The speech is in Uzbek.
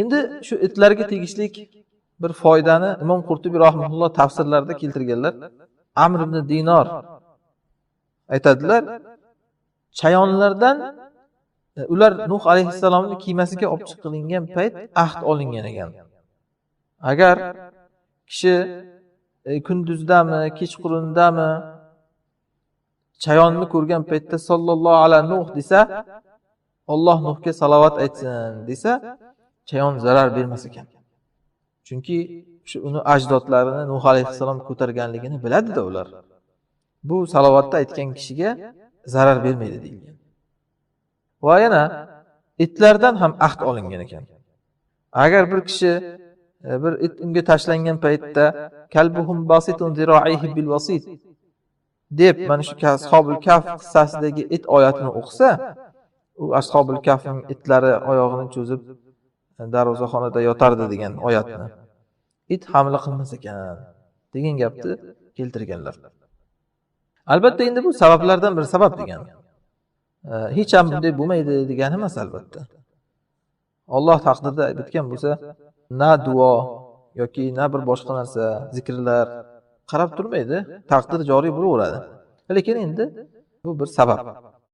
endi shu itlarga tegishli bir foydani imom qurtubiy rahimulloh tafsirlarida keltirganlar. Amr ibn dinor aytadilar chayonlardan e, ular nuh alayhissalomni keymasiga olib chiqilingan payt ahd olingan ekan. Agar kishi e, kunduzdami kechqurundami chayonni ko'rgan paytda sollallohu ala nuh desa olloh nuhga salovat aytsin desa chayon zarar bermas ekan. Chunki shu uni ajdodlarini nuh alayhissalom ko'targanligini biladida ular. Bu salovatni aytgan kishiga zarar bermaydi deyilgan. Va yana itlardan ham ahd olingan ekan. Agar bir kishi e, bir it unga tashlangan paytda kalbuhum basitun bil vasit deb mana shu ashobul kaf qissasidagi it oyatini o'qisa u ashobul kafning itlari oyog'ini cho'zib darvozaxonada yotardi degan oyatni. It hamla qilmas ekan degan gapni keltirganlar. Albatta endi bu sabablardan bir sabab degan. Hech ham bunday bo'lmaydi degani emas albatta. Olloh taqdirda bitgan bo'lsa na duo yoki na bir boshqa narsa zikrlar qarab turmaydi taqdir joriy bo'laveradi. Lekin endi bu bir sabab.